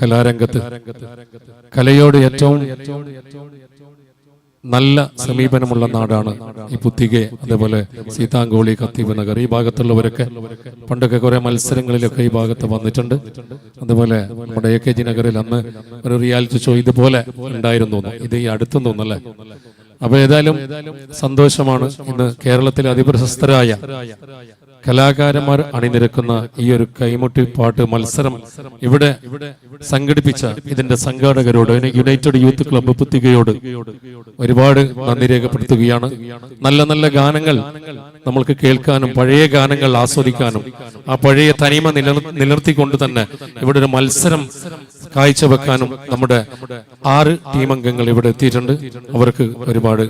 കലാരംഗത്ത്. കലയോട് ഏറ്റവും നല്ല സമീപനമുള്ള നാടാണ് ഈ പുത്തികെ അതേപോലെ സീതാങ്കോളി കത്തീബ് നഗർ. ഈ ഭാഗത്തുള്ളവരൊക്കെ പണ്ടൊക്കെ കുറെ മത്സരങ്ങളിലൊക്കെ ഈ ഭാഗത്ത് വന്നിട്ടുണ്ട്. അതുപോലെ നമ്മുടെ എ കെ ജി നഗറിൽ അന്ന് ഒരു റിയാലിറ്റി ഷോ ഇതുപോലെ ഉണ്ടായിരുന്നു. ഇത് ഈ അടുത്തു തോന്നല്ലേ അപ്പൊ ഏതായാലും സന്തോഷമാണ് ഇന്ന് കേരളത്തിലെ അതിപ്രശസ്തരായ കലാകാരന്മാർ അണിനിരക്കുന്ന ഈ ഒരു കൈമുട്ടി പാട്ട് മത്സരം ഇവിടെ സംഘടിപ്പിച്ച ഇതിന്റെ സംഘാടകരോട് യുണൈറ്റഡ് യൂത്ത് ക്ലബ്ബ് പുത്തികയോട് ഒരുപാട് നന്ദി രേഖപ്പെടുത്തുകയാണ്. നല്ല നല്ല ഗാനങ്ങൾ നമ്മൾക്ക് കേൾക്കാനും പഴയ ഗാനങ്ങൾ ആസ്വദിക്കാനും ആ പഴയ തനിമ നിലനിർ നിലനിർത്തിക്കൊണ്ട് തന്നെ ഇവിടെ ഒരു മത്സരം കാഴ്ചവെക്കാനും നമ്മുടെ ആറ് ടീം അംഗങ്ങൾ ഇവിടെ എത്തിയിട്ടുണ്ട്. അവർക്ക് ഒരുപാട്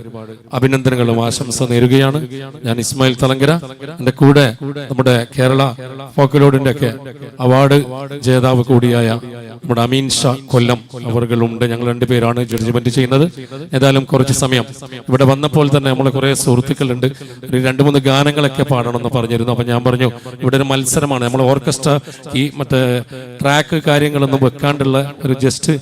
അഭിനന്ദനങ്ങളും ആശംസ നേരുകയാണ്. ഞാൻ ഇസ്മായിൽ തലങ്കര എന്റെ കൂടെ നമ്മുടെ കേരള ഫോക്കലോഡിന്റെ ഒക്കെ അവാർഡ് ജേതാവ് കൂടിയായ നമ്മുടെ അമീൻ ഷാ കൊല്ലം അവർകളുണ്ട്. ഞങ്ങൾ രണ്ടുപേരാണ് ജഡ്ജ്മെന്റ് ചെയ്യുന്നത്. ഏതായാലും കുറച്ച് സമയം ഇവിടെ വന്നപ്പോൾ തന്നെ നമ്മൾ കുറെ സുഹൃത്തുക്കളുണ്ട്. ഒരു രണ്ട് മൂന്ന് ഗാനങ്ങളൊക്കെ പാടണമെന്ന് പറഞ്ഞിരുന്നു. അപ്പൊ ഞാൻ പറഞ്ഞു ഇവിടെ ഒരു മത്സരമാണ്. നമ്മൾ ഓർക്കസ്ട്ര ഈ മറ്റേ ട്രാക്ക് കാര്യങ്ങളൊന്നും വെക്കാണ്ടുള്ള ഒരു ജസ്റ്റ്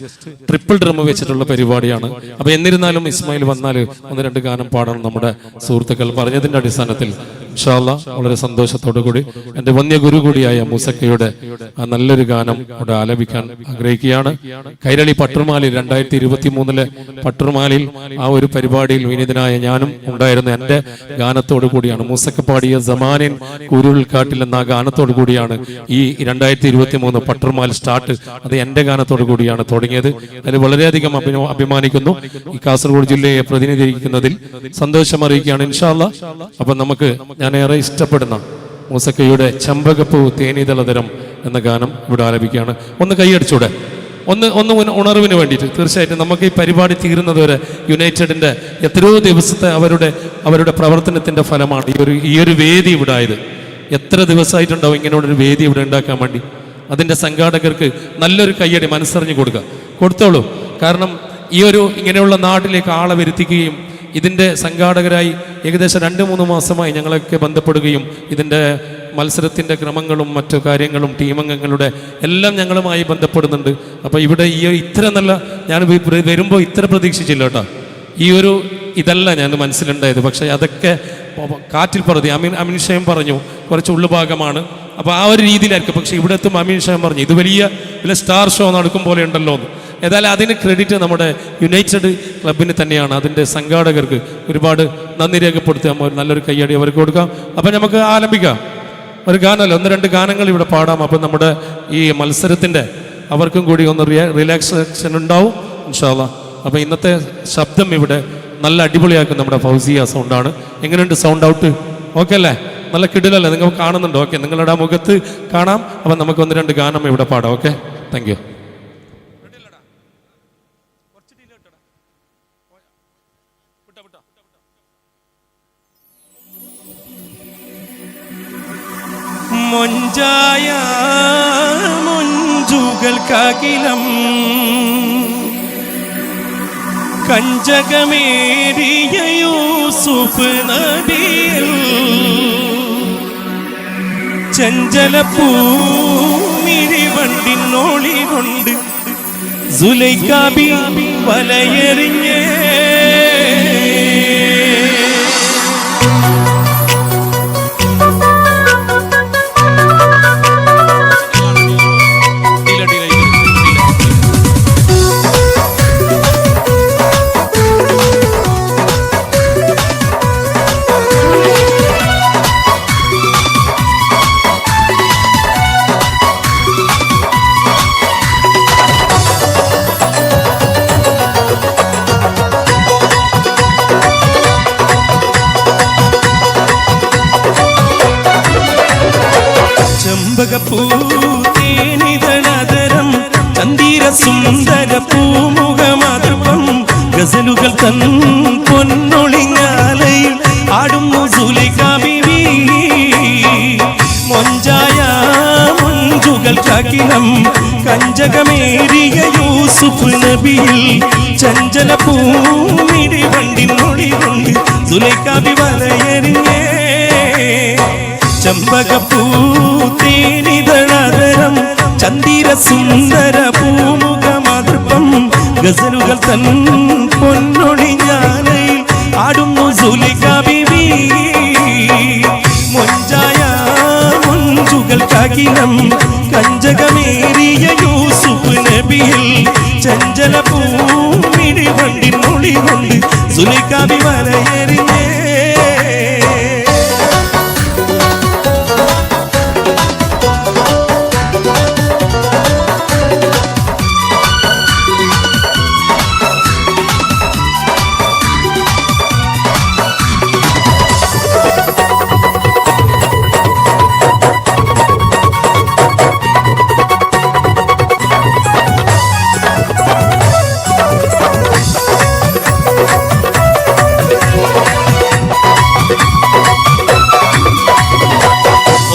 ട്രിപ്പിൾ ഡ്രം വെച്ചിട്ടുള്ള പരിപാടിയാണ്. അപ്പൊ എന്നിരുന്നാലും ഇസ്മായിൽ വന്നാൽ ഒന്ന് രണ്ട് ഗാനം പാടണം നമ്മുടെ സുഹൃത്തുക്കൾ പറഞ്ഞതിന്റെ അടിസ്ഥാനത്തിൽ. ഇൻഷാല്ല വളരെ സന്തോഷത്തോടു കൂടി എന്റെ വന്യ ഗുരു കൂടിയായ മൂസക്കയുടെ നല്ലൊരു ഗാനം അവിടെ ആലപിക്കാൻ ആഗ്രഹിക്കുകയാണ്. കൈരളി പട്ടുമാലിൽ രണ്ടായിരത്തി ഇരുപത്തി മൂന്നിലെ പട്ടുമാലിൽ ആ ഒരു പരിപാടിയിൽ വിനീതനായ ഞാനും ഉണ്ടായിരുന്ന എന്റെ ഗാനത്തോടു കൂടിയാണ്. മൂസക്ക പാടിയ ജമാനിൻ കുരുൾക്കാട്ടിൽ എന്ന ആ ഗാനത്തോടു കൂടിയാണ് ഈ രണ്ടായിരത്തി ഇരുപത്തി മൂന്ന് പട്ടുമാൽ സ്റ്റാർട്ട് അത് എന്റെ ഗാനത്തോടു കൂടിയാണ് തുടങ്ങിയത്. അതിൽ വളരെയധികം അഭിമാനിക്കുന്നു. ഈ കാസർഗോഡ് ജില്ലയെ പ്രതിനിധീകരിക്കുന്നതിൽ സന്തോഷം അറിയിക്കുകയാണ് ഇൻഷാല്ല അപ്പൊ നമുക്ക് ഞാൻ ഏറെ ഇഷ്ടപ്പെടുന്ന മൂസക്കയുടെ ചമ്പകപ്പൂ തേനീതളതരം എന്ന ഗാനം ഇവിടെ ആലപിക്കുകയാണ്. ഒന്ന് കൈയടിച്ചൂടെ? ഒന്ന് ഒന്ന് ഉണ- ഉണർവിന് വേണ്ടിയിട്ട്. തീർച്ചയായിട്ടും നമുക്ക് ഈ പരിപാടി തീരുന്നതുവരെ വരെ യുണൈറ്റഡിന്റെ എത്രയോ ദിവസത്തെ അവരുടെ അവരുടെ പ്രവർത്തനത്തിന്റെ ഫലമാണ് ഈ ഒരു ഈ ഒരു വേദി ഇവിടെ ആയത്. എത്ര ദിവസമായിട്ടുണ്ടാവും ഇങ്ങനെ ഒരു വേദി ഇവിടെ ഉണ്ടാക്കാൻ വേണ്ടി? അതിന്റെ സംഘാടകർക്ക് നല്ലൊരു കയ്യടി മനസ്സറിഞ്ഞ് കൊടുക്കുക. കൊടുത്തോളൂ. കാരണം ഈ ഒരു ഇങ്ങനെയുള്ള നാട്ടിലേക്ക് ആളെ വരുത്തിക്കുകയും ഇതിന്റെ സംഘാടകരായി ഏകദേശം രണ്ട് മൂന്ന് മാസമായി ഞങ്ങളൊക്കെ ബന്ധപ്പെടുകയും ഇതിന്റെ മത്സരത്തിന്റെ ക്രമങ്ങളും മറ്റു കാര്യങ്ങളും ടീമംഗങ്ങളുടെ എല്ലാം ഞങ്ങളുമായി ബന്ധപ്പെടുന്നുണ്ട്. അപ്പോൾ ഇവിടെ ഈ ഇത്ര നല്ല ഞാൻ വരുമ്പോൾ ഇത്ര പ്രതീക്ഷിച്ചില്ല കേട്ടോ. ഈ ഒരു ഇതല്ല ഞാൻ മനസ്സിലുണ്ടായത്. പക്ഷേ അതൊക്കെ കാറ്റിൽ പറഞ്ഞു അമിൻ അമിൻഷയം പറഞ്ഞു കുറച്ച് ഉള്ളുഭാഗമാണ്. അപ്പോൾ ആ ഒരു രീതിയിലായിരിക്കും. പക്ഷെ ഇവിടെ എത്തും അമീൻ ഷാൻ പറഞ്ഞു ഇത് വലിയ വലിയ സ്റ്റാർ ഷോ നടക്കും പോലെ ഉണ്ടല്ലോ എന്ന്. ഏതായാലും അതിന് ക്രെഡിറ്റ് നമ്മുടെ യുണൈറ്റഡ് ക്ലബിന് തന്നെയാണ്. അതിന്റെ സംഘാടകർക്ക് ഒരുപാട് നന്ദി രേഖപ്പെടുത്തി. നമ്മൾ നല്ലൊരു കയ്യടി അവർക്ക് കൊടുക്കാം. അപ്പം നമുക്ക് ആരംഭിക്കാം ഒരു ഗാനമല്ല? ഒന്ന് രണ്ട് ഗാനങ്ങൾ ഇവിടെ പാടാം. അപ്പം നമ്മുടെ ഈ മത്സരത്തിന്റെ അവർക്കും കൂടി ഒന്ന് റിലാക്സേഷൻ ഉണ്ടാവും ഇൻഷാല്ല അപ്പം ഇന്നത്തെ ശബ്ദം ഇവിടെ നല്ല അടിപൊളിയാക്കും നമ്മുടെ ഫൗസിയ സൗണ്ടാണ് എങ്ങനെയുണ്ട് സൗണ്ട് ഔട്ട് ഓക്കെ അല്ലേ? നല്ല കിടിലല്ലേ? നിങ്ങൾ കാണുന്നുണ്ടോ. ഓക്കെ നിങ്ങളുടെ മുഖത്ത് കാണാം. അപ്പം നമുക്ക് ഒന്ന് രണ്ട് ഗാനം ഇവിടെ പാടാം. ഓക്കെ? താങ്ക് യു മൊഞ്ചായ മൊഞ്ചുകൾക്കകിലം കഞ്ചകമേറിയ യൂസുഫ് നബിയിൽ ചഞ്ചല പൂമിരിവണ്ടിനോളി കൊണ്ട് സുലൈക്കാബി വലയെറിഞ്ഞേ ചെമ്പകപ്പൂതേനിതളതരം ചന്ദിര സുന്ദര പൂമുഖമതൃപം ഗസലുകൾ തൻ പൊന്നൊളിങ്ങാലയിൽ ആടുന്നു സുലികാബിവി മൊഞ്ചായ മൊഞ്ചുകൾ കകിലം കഞ്ചകമേറിയ യൂസുഫ് നബിയിൽ ചഞ്ചല പൂമിടി വണ്ടിനൊളി കൊണ്ട് സുലൈക്കാബി വലയെറിഞ്ഞേ ചെമ്പകപ്പൂ തേനിതളതരം ചന്ദിര സുന്ദര പൂമ തൻ പൊന്നൊളിഞ്ഞാലയിൽ ആടുന്നു സുലിക ബിബി മൊഞ്ചായ കകിലം കഞ്ചകമേറിയ യൂസുഫ് നബിയിൽ ചഞ്ചല പൂമിടി വണ്ടി മൊഴി കൊണ്ട് സുലികാബി വലയെറിഞ്ഞേ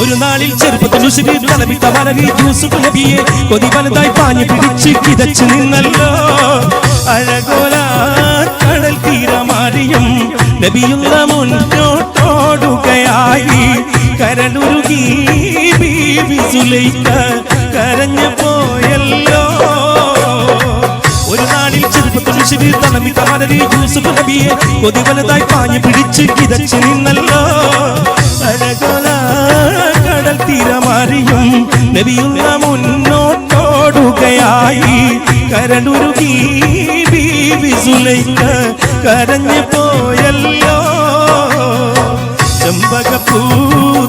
ഒരു നാളിൽ ചെറുപ്പത്തിൽ ഉശിരി തലവിട്ട വലവി യൂസുഫ് നബിയെ കൊതി വലുതായി പാഞ്ഞു പിടിച്ച് കിതച്ചു നിന്നല്ലോ. അഴകോല കടൽ തീരമാറിയും നബിയുള്ള മുന്നോട്ടോടുകയായി. കരടുരുകി ബീവി സുലൈക്ക കരഞ്ഞു പോയല്ലോ. ഒരു നാളിൽ ചെറുപ്പത്തിൽ ഉശിരി തലവിട്ട വലവി യൂസുഫ് നബിയെ കൊതി വലുതായി പാഞ്ഞു പിടിച്ച് കിതച്ചു നിന്നല്ലോ. കടൽ തീരമറിയും നബിയുള്ള മുന്നോട്ടോടുകയായി. കരളുരുകി ബീവി സുലൈക്ക കരഞ്ഞു പോയല്ലോ. ചെമ്പകപ്പൂ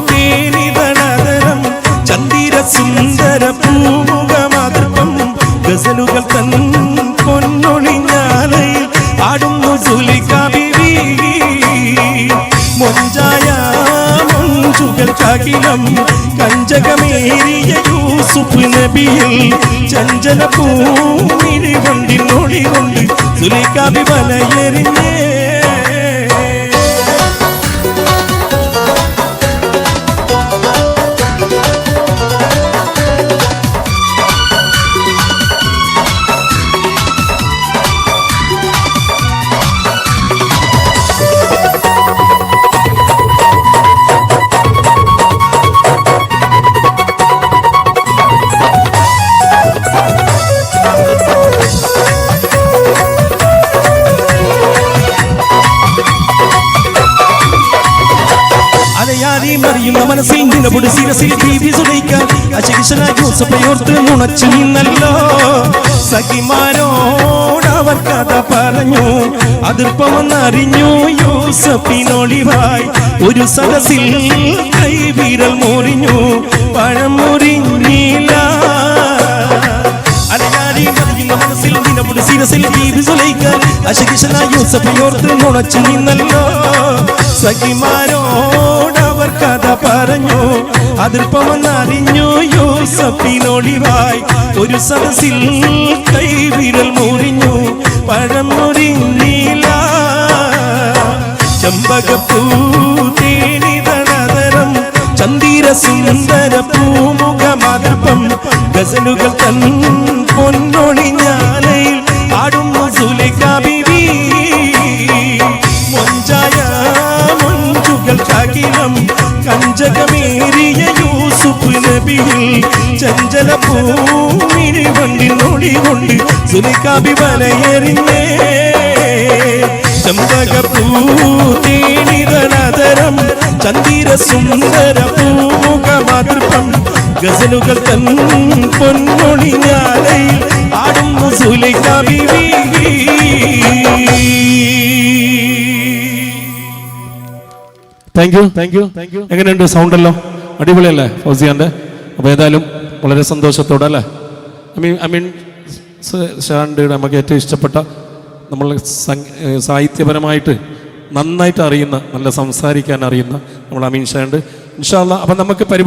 തേനിതളതരം ചന്ദിര സുന്ദര പൂമുഖമാതൃപ്പം ഗസലുകൾ തൻ പൊന്നൊളിഞ്ഞാലയിൽ ആടുന്നു സുലിക്ക ബിവി മൊഞ്ചായ മൊഞ്ചുകൾക്കകിലം കഞ്ചകമേറിയ യൂസുഫ് നബിയിൽ ചഞ്ചല പൂമിഴി കൊണ്ടിനൊളി കൊണ്ട് സുലികാബി വലയെറിഞ്ഞേ മനസ്സിൽ നിലപൊടി ശിരസിൽ ബീവി സുലൈക്കാൻ അശിക്ഷന യൂസഫയോർത്ത് നുണച്ചു നിന്നല്ലോ. സഖിമാരോട് അവർ കഥ പറഞ്ഞു അതിർപ്പമെന്നറിഞ്ഞു യൂസഫിനൊളിവായി. ഒരു സദസ്സിൽ കൈവിരൽ മുറിഞ്ഞു പഴം മുറിഞ്ഞില്ല. അലയാരി മറിയുന്ന മനസ്സിൽ നിലപൊടി ശിരസിൽ ബീവി സുലൈക്കാൻ അശിക്ഷന യൂസഫയോർത്ത് നുണച്ചു നിന്നല്ലോ. സഖിമാരോട് അവർ കഥ പറഞ്ഞു? അതിർപ്പമെന്നറിഞ്ഞു യൂസഫിനൊളിവായി. ഒരു സദസ്സിൽ കൈവിരൽ മുറിഞ്ഞു പഴം മുറിഞ്ഞില്ല ചന്ദിര സുന്ദര പൂമുഖമാതൃപ്പം ഗസലുകൾ തൻ പൊന്നൊളിഞ്ഞാലയിൽ കൊണ്ട് സുലികാബി വലയെറിഞ്ഞേ ചമ്പകപ്പൂ തേനിതനതരം ചന്ദിര സുന്ദര പൂമുഖമാതൃപ്പം ഗസലുകൾ തൻ പൊന്നൊളിഞ്ഞാലയിൽ ആടുന്നു Zulaikha Bivi thank you thank you thank you എങ്ങനെയുണ്ട് സൗണ്ട് എല്ലാം അടിപൊളിയല്ലേ ഫൗസിയാന്റെ അപ്പോൾ ഏതായാലും വളരെ സന്തോഷത്തോടെ അല്ലേ? ഐ മീൻ ഐ മീൻ ഷാൻഡിയുടെ നമുക്ക് ഏറ്റവും ഇഷ്ടപ്പെട്ട നമ്മൾ സാഹിത്യപരമായിട്ട് നന്നായിട്ട് അറിയുന്ന നല്ല സംസാരിക്കാൻ അറിയുന്ന നമ്മൾ അമീൻ ഷാണ്ട് ഇൻഷാല്ല അപ്പം നമുക്ക് പരിപാടി